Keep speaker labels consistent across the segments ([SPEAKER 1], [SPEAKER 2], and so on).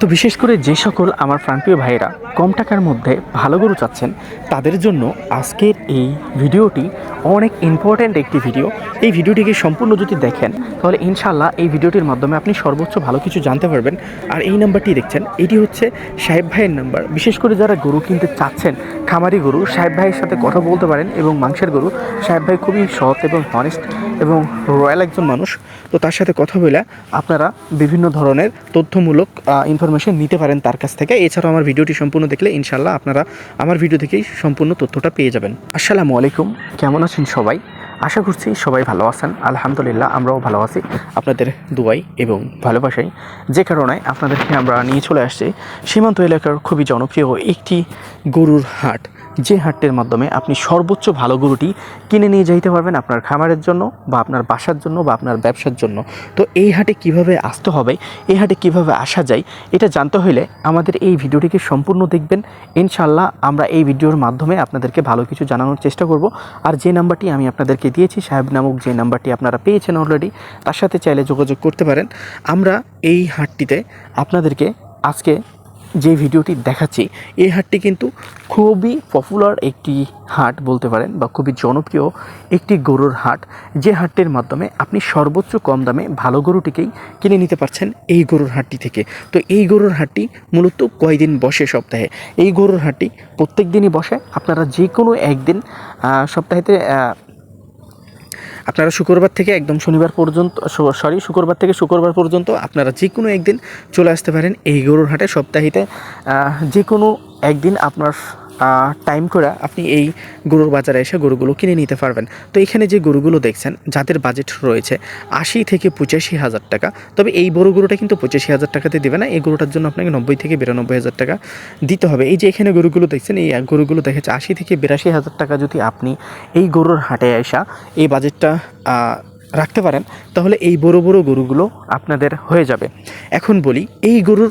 [SPEAKER 1] তো বিশেষ করে যে সকল আমার প্রান্তীয় ভাইয়েরা কম টাকার মধ্যে ভালো গরু চাচ্ছেন, তাদের জন্য আজকের এই ভিডিওটি অনেক ইম্পর্ট্যান্ট একটি ভিডিও এই ভিডিওটিকে সম্পূর্ণ যদি দেখেন, তাহলে ইনশাল্লাহ এই ভিডিওটির মাধ্যমে আপনি সর্বোচ্চ ভালো কিছু জানতে পারবেন। আর এই নাম্বারটি দেখছেন, এটি হচ্ছে সাহেব ভাইয়ের নাম্বার। বিশেষ করে যারা গরু কিনতে চাচ্ছেন, খামারি গরু, সাহেব ভাইয়ের সাথে কথা বলতে পারেন এবং মাংসের গরু, সাহেব ভাই খুবই সৎ এবং হনেস্ট এবং রয়্যাল একজন মানুষ। তো তার সাথে কথা বলে আপনারা বিভিন্ন ধরনের তথ্যমূলক ইনফরমেশন নিতে পারেন তার কাছ থেকে। এছাড়াও আমার ভিডিওটি সম্পূর্ণ দেখলে ইনশাল্লাহ আপনারা আমার ভিডিও থেকেই সম্পূর্ণ তথ্যটা পেয়ে যাবেন। আসসালামু আলাইকুম, কেমন আছেন সবাই? আশা করছি সবাই ভালো আছেন। আলহামদুলিল্লাহ, আমরাও ভালো আছি। আপনাদের দুয়াই এবং ভালোবাসাই। যে কারণে আপনাদেরকে আমরা নিয়ে চলে আসছি। সীমান্ত এলাকার খুবই জনপ্রিয় একটি গরুর হাট। যে হাটটির মাধ্যমে আপনি সর্বোচ্চ ভালো গরুটি কিনে নিয়ে যাইতে পারবেন আপনার খামারের জন্য বা আপনার বাসার জন্য বা আপনার ব্যবসার জন্য। তো এই হাটে কীভাবে আসতে হবে, এই হাটে কীভাবে আসা যায়, এটা জানতে হলে আমাদের এই ভিডিওটিকে সম্পূর্ণ দেখবেন। ইনশাল্লাহ আমরা এই ভিডিওর মাধ্যমে আপনাদেরকে ভালো কিছু জানানোর চেষ্টা করব। আর যে নাম্বারটি আমি আপনাদেরকে দিয়েছি, সাহেব নামক যে নাম্বারটি আপনারা পেয়েছেন অলরেডি তার সাথে চাইলে যোগাযোগ করতে পারেন। আমরা এই হাটটিতে আপনাদেরকে আজকে যে ভিডিওটি দেখাচ্ছি, এই হাটটি কিন্তু খুবই পপুলার একটি হাট বলতে পারেন বা খুবই জনপ্রিয় একটি গরুর হাট। যে হাটটির মাধ্যমে আপনি সর্বোচ্চ কম দামে ভালো গরুটিকেই কিনে নিতে পারছেন এই গরুর হাটটি থেকে। তো এই গরুর হাটটি মূলত কয়দিন বসে সপ্তাহে? এই গরুর হাটটি প্রত্যেক দিনই বসে। আপনারা যে কোনো একদিন সপ্তাহেতে আপনারা শুক্রবার থেকে একদম শনিবার পর্যন্ত সরি শুক্রবার থেকে শুক্রবার পর্যন্ত আপনারা যে কোনো একদিন চলে আসতে পারেন এই গরুর হাটে সপ্তাহিতে। যে কোনো একদিন আপনার টাইম করে আপনি এই গরুর বাজারে এসে গরুগুলো কিনে নিতে পারবেন। তো এখানে যে গরুগুলো দেখছেন, যাদের বাজেট রয়েছে আশি থেকে পঁচাশি হাজার টাকা, তবে এই বড় গরুটা কিন্তু পঁচাশি হাজার টাকাতে দেবে না, এই গরুটার জন্য আপনাকে নব্বই থেকে বিরানব্বই হাজার টাকা দিতে হবে। এই যে এখানে গরুগুলো দেখছেন, এই গরুগুলো দেখেছে আশি থেকে বিরাশি হাজার টাকা যদি আপনি এই গরুর হাটে আসা এই বাজেটটা রাখতে পারেন, তাহলে এই বড় বড় গরুগুলো আপনাদের হয়ে যাবে। এখন বলি, এই গরুর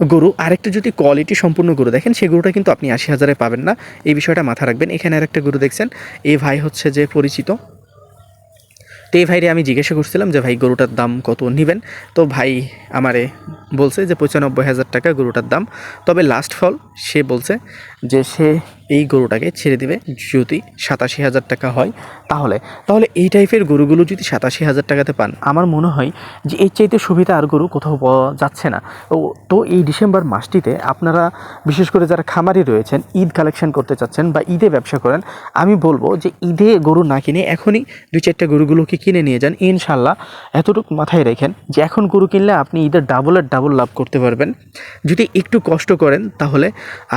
[SPEAKER 1] গরু আরেকটা যদি কোয়ালিটি সম্পূর্ণ গরু দেখেন সেই গরুটা কিন্তু আপনি আশি হাজারে পাবেন না। এই বিষয়টা মাথা রাখবেন। এখানে আরেকটা গরু দেখছেন এই ভাই হচ্ছে যে পরিচিত। তো এই ভাইরে আমি জিজ্ঞাসা করছিলাম যে, ভাই, গরুটার দাম কত নেবেন? তো ভাই আমারে বলছে যে, পঁচানব্বই হাজার টাকা গরুটার দাম। তবে লাস্ট ফল সে বলছে যে সে এই গরুটাকে ছেড়ে দিবে যদি সাতাশি হাজার টাকা হয় তাহলে। তাহলে এই টাইপের গরুগুলো যদি সাতাশি হাজার টাকাতে পান, আমার মনে হয় যে এর চাইতে সুবিধা আর গরু কোথাও পাওয়া যাচ্ছে না। তো তো এই ডিসেম্বর মাসটিতে আপনারা, বিশেষ করে যারা খামারি রয়েছেন, ঈদ কালেকশন করতে চাচ্ছেন বা ঈদে ব্যবসা করেন, আমি বলব যে ঈদে গরু না কিনে এখনই দুই চারটা গরুগুলোকে কিনে নিয়ে যান। ইনশাল্লাহ এতটুকু মাথায় রেখেন যে এখন গরু কিনলে আপনি ঈদের ডাবলের ডাবল লাভ করতে পারবেন। যদি একটু কষ্ট করেন তাহলে,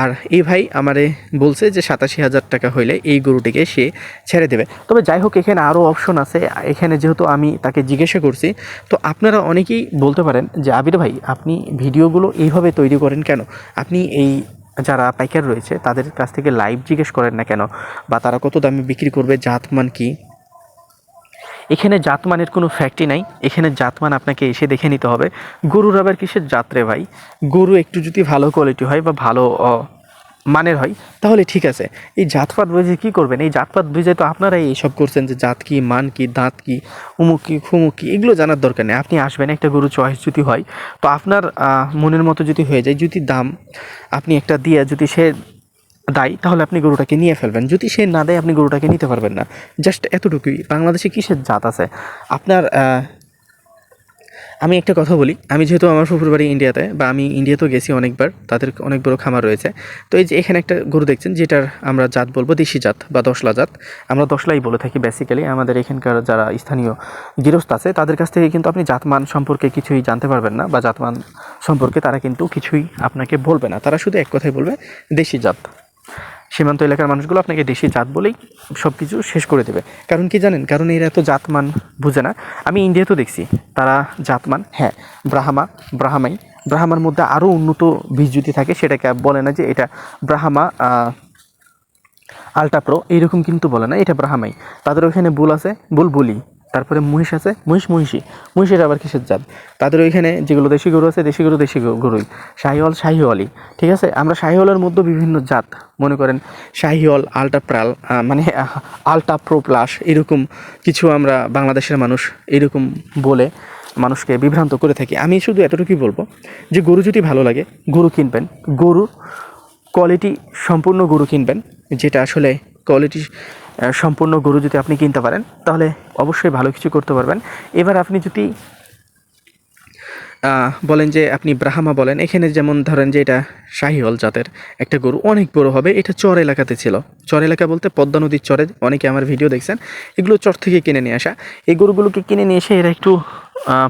[SPEAKER 1] আর এই ভাই আমারে বলছে যে সাতাশি হাজার টাকা হইলে এই গরুটিকে সে ছেড়ে দেবে। তবে যাই হোক, এখানে আরও অপশন আছে। এখানে যেহেতু আমি তাকে জিজ্ঞাসা করছি, তো আপনারা অনেকেই বলতে পারেন যে, আবির ভাই, আপনি ভিডিওগুলো এইভাবে তৈরি করেন কেন? আপনি এই যারা পাইকার রয়েছে, তাদের কাছ থেকে লাইভ জিজ্ঞেস করেন না কেন? বা তারা কত দামে বিক্রি করবে? জাতমান কি? এখানে জাতমানের কোনো ফ্যাক্টরি নাই। এখানে জাতমান আপনাকে এসে দেখে নিতে হবে। গরুর আবার কিসের জাতরে ভাই? গরু একটু যদি ভালো কোয়ালিটি হয় বা ভালো মানের হয়। তাহলে ঠিক আছে। এই জাতপাত বুঝে কী করবেন? এই জাতপাত বুঝে তো আপনারাই এইসব করছেন যে জাত কি, মান কি, দাঁত কি, উমুক কি, খুমুক কি, এগুলো জানার দরকার নেই। আপনি আসবেন, একটা গরু চয়েস যদি হয়, তো আপনার মনের মতো যদি হয়ে যায়, যদি দাম আপনি একটা দিয়ে যদি সে দেয়, তাহলে আপনি গরুটাকে নিয়ে ফেলবেন। যদি সে না দেয়, আপনি গরুটাকে নিতে পারবেন না। জাস্ট এতটুকুই। বাংলাদেশে কিসের জাত আছে? আপনার আমি একটা কথা বলি। আমি যেহেতু আমার শ্বশুরবাড়ি ইন্ডিয়াতে, বা আমি ইন্ডিয়াতেও গেছি অনেকবার, তাদের অনেক বড় খামার রয়েছে। তো এই যে এখানে একটা গরু দেখছেন, যেটার আমরা জাত বলব দেশি জাত, বা দশলা জাত। আমরা দশলাই বলে থাকি বেসিক্যালি আমাদের এখানকার যারা স্থানীয় গৃহস্থ আছে, তাদের কাছ থেকে কিন্তু আপনি জাতমান সম্পর্কে কিছুই জানতে পারবেন না, বা জাতমান সম্পর্কে তারা কিন্তু কিছুই আপনাকে বলবে না। তারা শুধু এক কথাই বলবে, দেশি জাত। সীমান্ত এলাকার মানুষগুলো আপনাকে দেশি জাত বলেই সব কিছু শেষ করে দেবে। কারণ কি জানেন? কারণ এরা এত জাতমান বুঝে না। আমি ইন্ডিয়াতেও দেখছি, তারা জাতমান হ্যাঁ ব্রাহ্মা, ব্রাহ্মাই। ব্রাহ্মার মধ্যে আরও উন্নত বীজ যদি থাকে, সেটাকে বলে না যে এটা ব্রাহ্মা আলট্রা প্রো, এইরকম কিন্তু বলে না, এটা ব্রাহ্মাই। তাদের ওখানে বুল আছে, বুল বুলি। তারপরে মহিষ আছে মহিষ মহিষী। মহিষের আবার কিসের জাত? তাদের ওইখানে যেগুলো দেশি গরু আছে দেশি গরু দেশি গরু- গরুই। শাহিওয়াল শাহিওয়ালই ঠিক আছে? আমরা শাহিওয়ালের মধ্যে বিভিন্ন জাত মনে করেন শাহিওয়াল আলটা প্রাল মানে আহ, আলটা প্রো প্লাস এরকম কিছু আমরা বাংলাদেশের মানুষ এরকম বলে মানুষকে বিভ্রান্ত করে থাকি। আমি শুধু এতটুকুই বলব যে গরু যদি ভালো লাগে গরু কিনবেন। গরু কোয়ালিটি সম্পূর্ণ গরু কিনবেন যেটা আসলে কোয়ালিটি সম্পূর্ণ গরু যদি আপনি কিনতে পারেন, তাহলে অবশ্যই ভালো কিছু করতে পারবেন। এবার আপনি যদি বলেন যে আপনি ব্রাহ্মা বলেন, এখানে যেমন ধরেন যে এটা শাহিওয়াল জাতের একটা গরু, অনেক বড় হবে। এটা চর এলাকাতে ছিল। চর এলাকা বলতে পদ্মা নদীর চরে, অনেকে আমার ভিডিও দেখছেন। এগুলো চর থেকে কিনে নিয়ে আসা। এই গরুগুলোকে কিনে নিয়ে এসে এরা একটু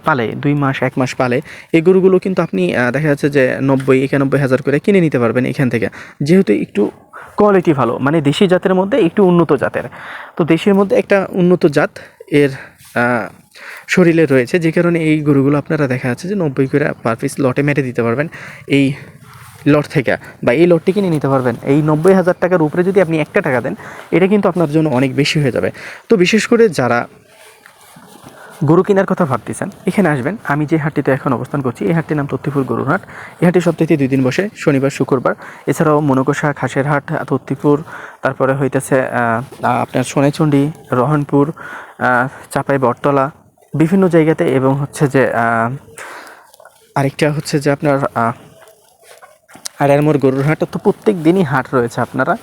[SPEAKER 1] পালে, দুই মাস, এক মাস পালে। এই গরুগুলো কিন্তু আপনি দেখা যাচ্ছে যে নব্বই, একানব্বই হাজার করে কিনে নিতে পারবেন এখান থেকে। যেহেতু একটু কোয়ালিটি ভালো। মানে দেশি জাতের মধ্যে একটু উন্নত জাতের। তো দেশের মধ্যে একটা উন্নত জাত এর শরীরে রয়েছে। যে কারণে এই গরুগুলো আপনারা দেখা যাচ্ছে যে নব্বই করে পার পিস লটে মেরে দিতে পারবেন এই লট থেকে। বা এই লটটি কিনে নিতে পারবেন। এই নব্বই হাজার টাকার উপরে যদি আপনি একটা টাকা দেন, এটা কিন্তু আপনার জন্য অনেক বেশি হয়ে যাবে। তো বিশেষ করে যারা গরু কেনার কথা ভাবতেছেন। এখানে আসবেন। আমি যে হাটটিতে এখন অবস্থান করছি এই হাটটির নাম তত্তিপুর গরুর হাট এই হাটটি সপ্তাহে দুই দিন বসে শনিবার শুক্রবার। এছাড়াও মনকষা খাসের হাট তত্তিপুর তারপরে হইতেছে আপনার সোনাইচন্ডী রহনপুর চাপাই বটতলা বিভিন্ন জায়গাতে এবং হচ্ছে যে আরেকটা হচ্ছে যে আপনার আহ, আড়ারমোর গরুর হাট তো প্রত্যেক দিনই হাট রয়েছে আপনারা।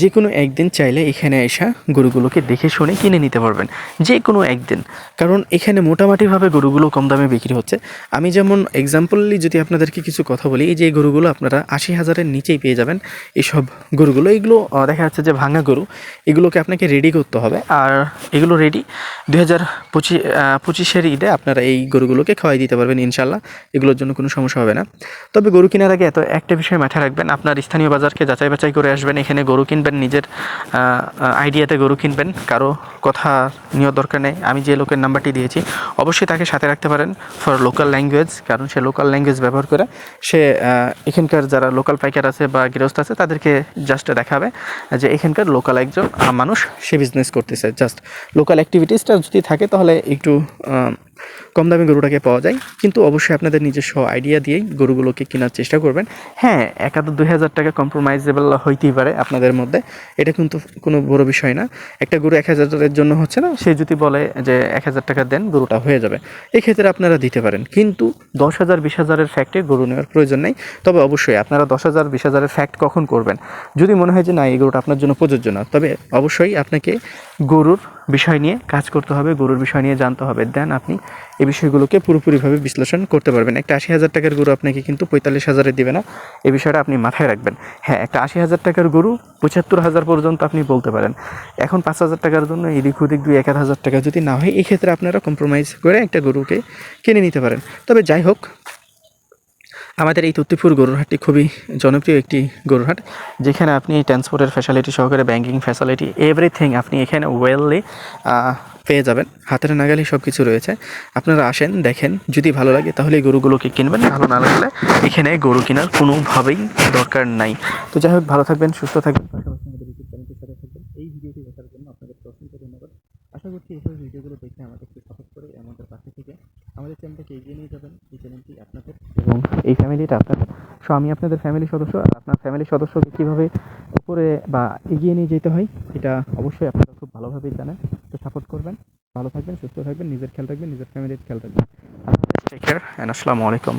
[SPEAKER 1] যে কোনো একদিন চাইলে এখানে এসে গরুগুলোকে দেখে শুনে কিনে নিতে পারবেন যে কোনো একদিন। কারণ এখানে মোটামুটিভাবে গরুগুলো কম দামে বিক্রি হচ্ছে। আমি যেমন এক্সাম্পললি যদি আপনাদেরকে কিছু কথা বলি, এই যে গরুগুলো আপনারা আশি হাজারের নিচেই পেয়ে যাবেন এইসব গরুগুলো। এগুলো দেখা যাচ্ছে যে ভাঙা গরু, এগুলোকে আপনাকে রেডি করতে হবে। আর এগুলো রেডি দুই হাজার পঁচিশ পঁচিশের ঈদে আপনারা এই গরুগুলোকে খাওয়াই দিতে পারবেন ইনশাল্লাহ এগুলোর জন্য কোনো সমস্যা হবে না। তবে গরু কেনার আগে এত একটা বিষয় মাথায় রাখবেন, আপনার স্থানীয় বাজারকে যাচাই বাছাই করে আসবেন, এখানে গরু কিনবেন নিজের আইডিয়াতে গরু কিনবেন, কারও কথা নেওয়ার দরকার নেই। আমি যে লোকের নাম্বারটি দিয়েছি, অবশ্যই তাকে সাথে রাখতে পারেন ফর লোকাল ল্যাঙ্গুয়েজ কারণ সে লোকাল ল্যাঙ্গুয়েজ ব্যবহার করে সে এখানকার যারা লোকাল পাইকার আছে বা গৃহস্থ আছে, তাদেরকে জাস্ট দেখাবে যে এখানকার লোকাল একজন মানুষ সে বিজনেস করতেছে। জাস্ট লোকাল অ্যাক্টিভিটিসটা যদি থাকে, তাহলে একটু কম দামে গরুটাকে পাওয়া যায়। কিন্তু অবশ্যই আপনাদের নিজস্ব আইডিয়া দিয়েই গরুগুলোকে কেনার চেষ্টা করবেন। হ্যাঁ এক আধ দুই হাজার টাকা কম্প্রোমাইজেবল হইতেই পারে আপনাদের মধ্যে। এটা কিন্তু কোনো বড় বিষয় না। একটা গরু এক হাজারের জন্য হচ্ছে না, সে যদি বলে যে এক হাজার টাকা দেন, গরুটা হয়ে যাবে। এক্ষেত্রে আপনারা দিতে পারেন। কিন্তু দশ হাজার, বিশ হাজারের ফ্যাক্টে গরু নেওয়ার প্রয়োজন নেই। তবে অবশ্যই আপনারা দশ হাজার, বিশ হাজারের ফ্যাক্ট কখন করবেন? যদি মনে হয় যে না, এই গরুটা আপনার জন্য প্রযোজ্য না, তবে অবশ্যই আপনাকে গরুর বিষয় নিয়ে কাজ করতে হবে, গরুর বিষয় নিয়ে জানতে হবে। দেন আপনি এই বিষয়গুলোকে পুরোপুরিভাবে বিশ্লেষণ করতে পারবেন। একটা আশি হাজার টাকার গরু আপনাকে কিন্তু পঁয়তাল্লিশ হাজারে দিবে না। এই বিষয়টা আপনি মাথায় রাখবেন। হ্যাঁ একটা আশি হাজার টাকার গরু পঁচাত্তর হাজার পর্যন্ত আপনি বলতে পারেন। এখন পাঁচ হাজার টাকার জন্য এদিক ওদিক দুই এক হাজার টাকা যদি না হয়, এক্ষেত্রে আপনারা কম্প্রোমাইজ করে একটা গরুকে কিনে নিতে পারেন। তবে যাই হোক আমাদের এই তত্তিপুর গরুর হাটটি খুবই জনপ্রিয় একটি গরুর হাট যেখানে আপনি ট্রান্সপোর্টের ফ্যাসিলিটি সহকারে ব্যাঙ্কিং ফ্যাসিলিটি এভরিথিং আপনি এখানে ওয়েললি পেয়ে যাবেন। হাতের নাগালে সব কিছু রয়েছে। আপনারা আসেন, দেখেন, যদি ভালো লাগে তাহলে গরুগুলোকে কিনবেন, ভালো না লাগলে এখানে গরু কেনার কোনোভাবেই দরকার নাই। তো যাই হোক, ভালো থাকবেন, সুস্থ থাকবেন পাশাপাশি আমাদের ইউটিউব চ্যানেলটির সাথে থাকবেন এই ভিডিওটি দেখার জন্য আপনাদেরকে অসংখ্য ধন্যবাদ আশা করছি এইসব ভিডিওগুলো দেখে আমাদেরকে সাপোর্ট করে আমাদের পাশে থেকে আমাদের চ্যানেলটাকে এগিয়ে নিয়ে যাবেন এই চ্যানেলটি আপনাদের এবং এই আপনার সো আমি আপনাদের ফ্যামিলি সদস্য আর আপনার ফ্যামিলির সদস্যকে কীভাবে উপরে বা এগিয়ে নিয়ে যেতে হয়, এটা অবশ্যই আপনারা খুব ভালোভাবেই জানেন। তো সাপোর্ট করবেন, ভালো থাকবেন, সুস্থ থাকবেন, নিজের খেয়াল রাখবেন, নিজের ফ্যামিলির খেয়াল রাখবেন। টেক কেয়ার অ্যান্ড আসসালামু আলাইকুম।